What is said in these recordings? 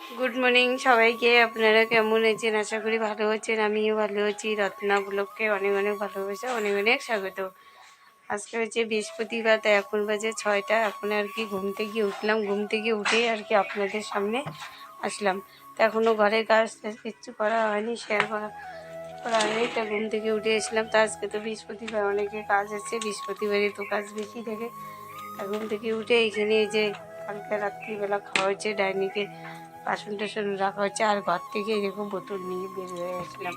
Good morning সবাইকে। আপনারা কেমন আছেন? আশা করি ভালো আছেন। আমিও ভালো আছি। রত্না ব্লককে অনেক অনেক ভালোবাসা, অনেক অনেক স্বাগত। আজকে হচ্ছে বৃহস্পতিবার, তাই এখন বাজে ছয়টা। এখন আর কি ঘুম থেকে উঠলাম। ঘুম থেকে উঠেই আর কি আপনাদের সামনে আসলাম। তা এখনও ঘরের কাজ কিচ্ছু করা হয়নি শেয়ার করা করা হয়নি। তা ঘুম থেকে উঠে এসলাম। তা আজকে তো বৃহস্পতিবার, অনেকে কাজ আছে। বৃহস্পতিবারে তো কাজ বেশি থাকে। তা ঘুম থেকে উঠে এখানে এই যে কালকে রাত্রিবেলা খাওয়া হচ্ছে ডাইনিকে। বাসন টাসন রাখা হচ্ছে আর ঘর থেকে এরকম বোতল নিয়ে বের হয়ে আসলাম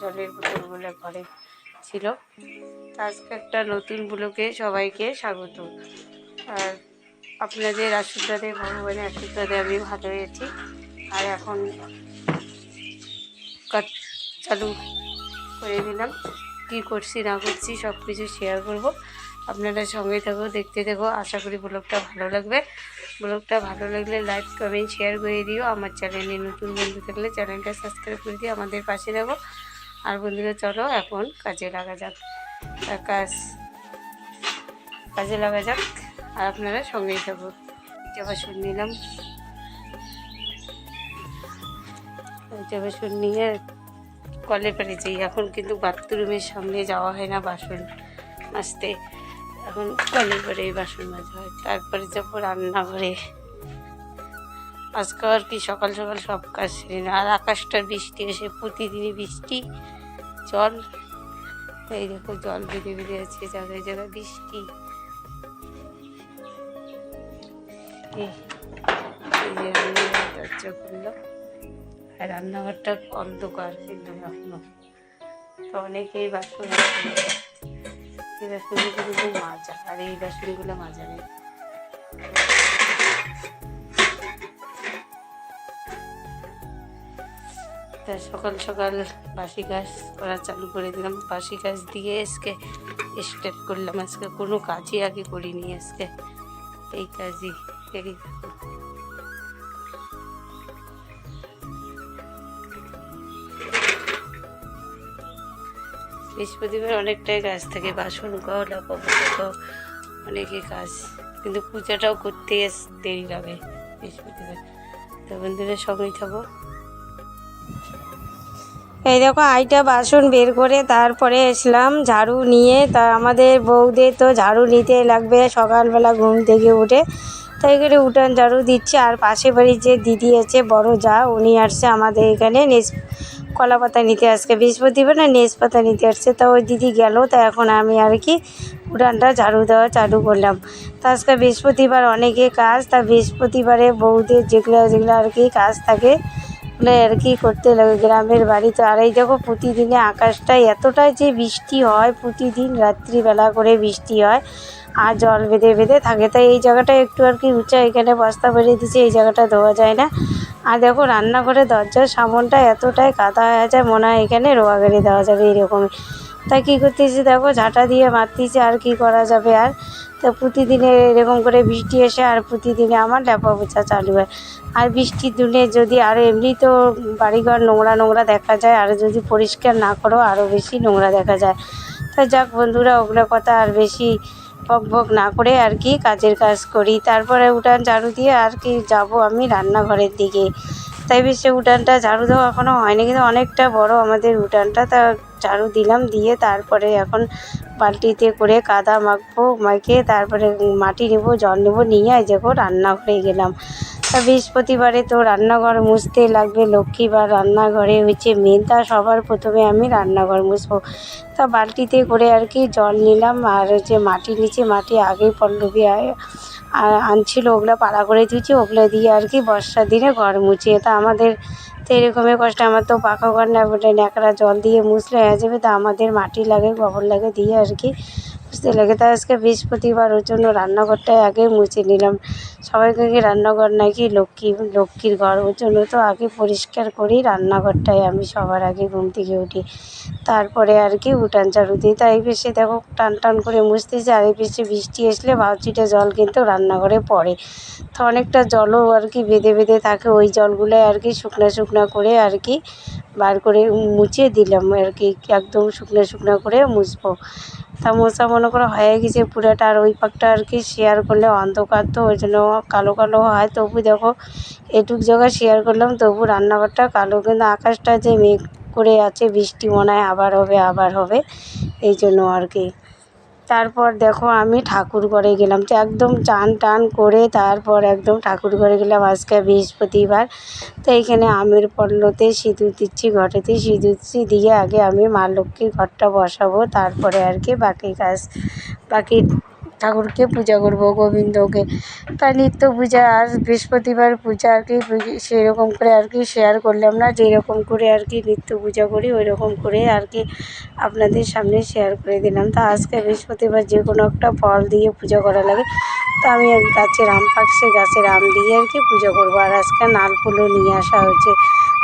জলের বোতলগুলো ঘরে ছিল। আজকে একটা নতুন ব্লকে সবাইকে স্বাগত। আর আপনাদের আশীর্বাদে, ভগবানের আশীর্বাদে আমি ভালো আছি। আর এখন কাজ চালু করে দিলাম। কী করছি, না করছি সব কিছু শেয়ার করব। আপনারা সঙ্গে থাকো দেখতে থাকো আশা করি ব্লগটা ভালো লাগবে। ব্লগটা ভালো লাগলে লাইক, কমেন্ট শেয়ার করে দিও। আমার চ্যানেলে নতুন বন্ধু থাকলে চ্যানেলটা সাবস্ক্রাইব করে দিও। আমাদের পাশে থাকো। আর বন্ধুরা, চলো এখন কাজে লাগা যাক। কাজ, কাজে লাগা যাক। আর আপনারা সঙ্গেই থাকো। এবার শুন নিলাম। শুন নিয়ে কলে পারে যাই। এখন কিন্তু বাথরুমের সামনে যাওয়া হয় না বাসন মাজতে। এখন কলে পরে বাসন মাজা হয়। তারপরে যাব রান্নাঘরে। আজকে আর কি সকাল সকাল সব কাজ সেরে না। আর আকাশটার বৃষ্টি, এসে প্রতিদিনই বৃষ্টি। জল, এই দেখো জল বেঁধে বেঁধে আছে, জায়গায় জায়গায় বৃষ্টি। দরজা খুললো। আর রান্নাঘরটা অন্ধকার কিন্তু এখনও। তো অনেকেই বাসন এই বাসনগুলো কিন্তু মাজা, আর এই বাসনগুলো মাজা নেই। তা সকাল সকাল বাসি কাজ করা চালু করে দিলাম। বাসি কাজ দিয়ে আজকে স্টার্ট করলাম। আজকে কোনো কাজই আগে করিনি আজকে। এই কাজই। বৃহস্পতিবার অনেকটাই কাজ থাকে, বাসন লাপাপোছা কও অনেকই কাজ। কিন্তু পূজাটাও করতে দেরি লাগে বৃহস্পতিবার। তো বন্ধুরা সঙ্গেই থাকো। এই দেখো, আইটা বাসন বের করে তারপরে এসলাম ঝাড়ু নিয়ে। তা আমাদের বউদের তো ঝাড়ু নিতে লাগবে সকালবেলা ঘুম থেকে উঠে। তাই করে উঠান ঝাড়ু দিচ্ছে। আর পাশে বাড়ির যে দিদি আছে, বড় যা, উনি আসছে আমাদের এখানে। কলা পাতা নিতে আজকে বৃহস্পতিবার না নেস পাতা নিতে আসছে। তা ওই দিদি গেল, তা এখন আমি আর কি উঠানটা ঝাড়ু দেওয়া চালু করলাম। তা আজকে বৃহস্পতিবার অনেকে কাজ, তা বৃহস্পতিবারে বউদের যেগুলো যেগুলো আর কি কাজ থাকে, ওগুলো আর কি করতে লাগে গ্রামের বাড়িতে। আর এই দেখো প্রতিদিনে আকাশটা এতটাই যে বৃষ্টি হয়, প্রতিদিন রাত্রিবেলা করে বৃষ্টি হয়, আর জল বেঁধে বেঁধে থাকে। তাই এই জায়গাটা একটু আর কি উঁচা, এখানে বস্তা ভরিয়ে দিচ্ছে এই জায়গাটা ধোয়া যায় না। আর দেখো রান্নাঘরে দরজার সামনটা এতটাই কাদা হয়ে যায়, মনে হয় এখানে রোয়া গাড়ি দেওয়া যাবে এরকমই। তাই কী করতেছি দেখো, ঝাঁটা দিয়ে মারতেছি, আর কি করা যাবে আর? তো প্রতিদিনে এরকম করে বৃষ্টি এসে আর প্রতিদিনে আমার ল্যাপা পোছা চালু হয়। আর বৃষ্টির দিনে যদি আর এমনি তো বাড়িঘর নোংরা নোংরা দেখা যায়, আর যদি পরিষ্কার না করো আরও বেশি নোংরা দেখা যায়। তা যাক বন্ধুরা, ওগুলো কথা আর বেশি বক বক না করে আর কি কাজের কাজ করি। তারপরে উঠান ঝাড়ু দিয়ে আর কি যাব আমি রান্নাঘরের দিকে। তাই বেশি উঠানটা ঝাড়ু দেওয়া এখনও হয়নি, কিন্তু অনেকটা বড় আমাদের উঠানটা। তা ঝাড়ু দিলাম, দিয়ে তারপরে এখন বালতিতে করে কাদা মাখবো মাখিয়ে তারপরে মাটি নেব, জল নেব, নিয়ে এই দেখো রান্নাঘরে গেলাম। তা বৃহস্পতিবারে তো রান্নাঘর মুছতে লাগবে লক্ষ্মী লক্ষ্মীবার রান্নাঘরে হচ্ছে মেন তা সবার প্রথমে আমি রান্নাঘর মুছবো। তা বালতিতে করে আর কি জল নিলাম, আর হচ্ছে মাটি নিচে, মাটি আগেই পল্লবী আয় আর আনছিল, ওগুলো পাড়া করে দিয়েছি, ওগুলো দিয়ে আর কি বর্ষার দিনে ঘর মুছিয়ে। তা আমাদের তো এরকমই কষ্ট, আমার তো পাকা ঘর না বলে ন্যাকড়া জল দিয়ে মুছলে হয়ে যাবে, তা আমাদের মাটি লাগে, গোবর লাগে দিয়ে আর কি লাগে তা আজকে বৃহস্পতিবার ওর জন্য রান্নাঘরটাই আগে মুছে নিলাম। সবাইকে কি রান্নাঘর নাকি লক্ষ্মী, লক্ষ্মীর ঘর? ওর জন্য তো আগে পরিষ্কার করি রান্নাঘরটাই, আমি সবার আগে ঘুম থেকে উঠি। তারপরে আর কি উঠান ঝাড়ু দিই। তাই বেশি দেখো, টান টান করে মুছতেছি, আর এই বেশি বৃষ্টি আসলে বালতিটা জল কিন্তু রান্নাঘরে পড়ে। তো অনেকটা জলও আর কি বেঁধে বেঁধে থাকে, ওই জলগুলো আর কি শুকনো শুকনো করে আর কি বার করে মুছে দিলাম আর কি, একদম শুকনো শুকনো করে মুছবো। মশা মনে করো হয়ে গেছে পুরাটা, আর ওই পাকটা আর কি শেয়ার করলে অন্ধকার তো, ওই জন্য কালো কালো হয়। তবু দেখো, এটুক জায়গা শেয়ার করলাম, তবু রান্নাঘরটা কালো। কিন্তু আকাশটা যে মেঘ করে আছে, বৃষ্টি মনে হয় আবার হবে আবার হবে। এই জন্য আর কি। তারপর দেখো আমি ঠাকুর ঘরে গেলাম। তো একদম চান টান করে তারপর একদম ঠাকুর ঘরে গেলাম আজকে বৃহস্পতিবার। তো এইখানে আমের পল্লতে সিঁদুর দিচ্ছি, ঘটেতে সিঁদুর দিয়ে আগে আমি মা লক্ষ্মীর ঘরটা বসাবো, তারপরে আর কি বাকি কাজ, বাকি ঠাকুরকে পূজা করব, গোবিন্দকে। তা নিত্য পূজা আর বৃহস্পতিবার পূজা, আর কি সেরকম করে আর কি শেয়ার করলাম না। যেরকম করে আর কি নিত্য পূজা করি ওই রকম করে আর কি আপনাদের সামনে শেয়ার করে দিলাম। তা আজকে বৃহস্পতিবার যে কোনো একটা ফল দিয়ে পূজা করা লাগে। তা আমি গাছের আম পাকছে গাছের আম দিয়ে আর কি পুজো করব। আর আজকে নাল ফুলও নিয়ে আসা হয়েছে।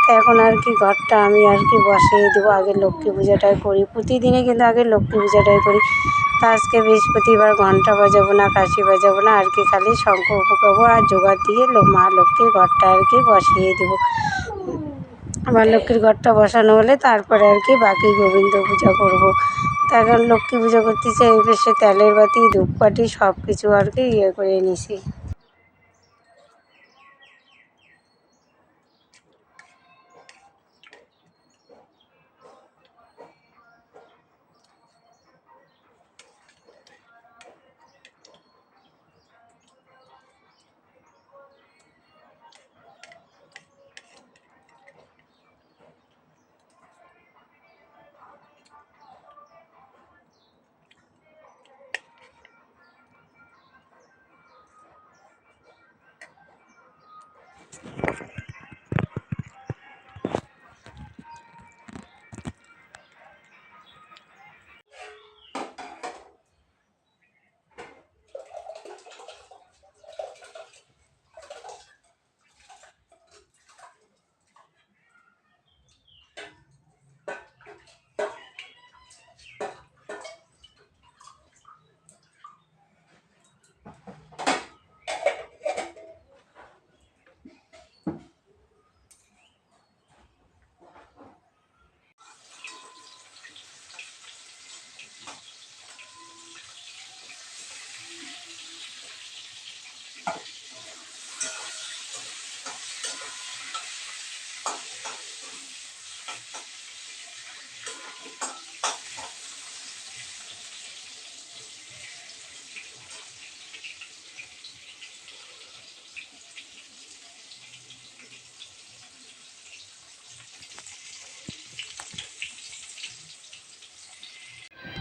তা এখন আর কি ঘরটা আমি আর কি বসিয়ে দেবো। আগে লক্ষ্মী পূজাটাই করি। প্রতিদিনে কিন্তু আগে লক্ষ্মী পূজাটাই করি। তা আজকে বৃহস্পতিবার ঘণ্টা বাজাবো না, কাশি বাজাবো না, আর কি খালি শঙ্খ উপকাবো আর জোগাড় দিয়ে মা লক্ষ্মীর ঘরটা আর কি বসিয়ে দেবো। মা লক্ষ্মীর ঘরটা বসানো হলে তারপরে আর কি বাকি গোবিন্দ পূজা করব। তা এখন লক্ষ্মী পূজা করতেছে এই বেশে তেলের বাতি, ধূপকাঠি সব কিছু আর কি ইয়ে করে নিছি।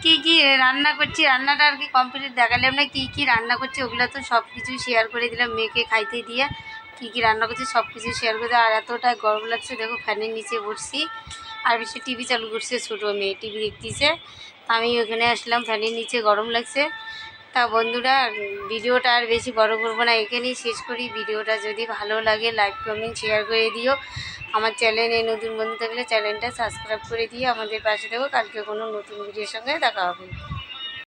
কি কি রান্না করছি? রান্নাটা আর কি কমপ্লিট দেখালাম না। কি কি রান্না করছি ওগুলো তো সব কিছু শেয়ার করে দিলাম মেয়েকে খাইতে দিয়ে। কি কি রান্না করছি সব কিছু শেয়ার করে আর এতটা গরম লাগছে, দেখো ফ্যানের নিচে বসছি। আর বেশি টিভি চালু করছে ছোটো মেয়ে টিভি দেখতেছে। আমি ওখানে আসলাম, ফ্যানের নিচে গরম লাগছে। তা বন্ধুরা, ভিডিওটা আর বেশি বড় করব না, এখানেই শেষ করি। ভিডিওটা যদি ভালো লাগে লাইক কমেন্ট শেয়ার করে দিও। আমার চ্যানেলে নতুন বন্ধু থাকলে চ্যানেলটা সাবস্ক্রাইব করে দিয়ে আমাদের পাশে দেখো কালকে কোনো নতুন ভিডিওর সঙ্গে দেখা হবে।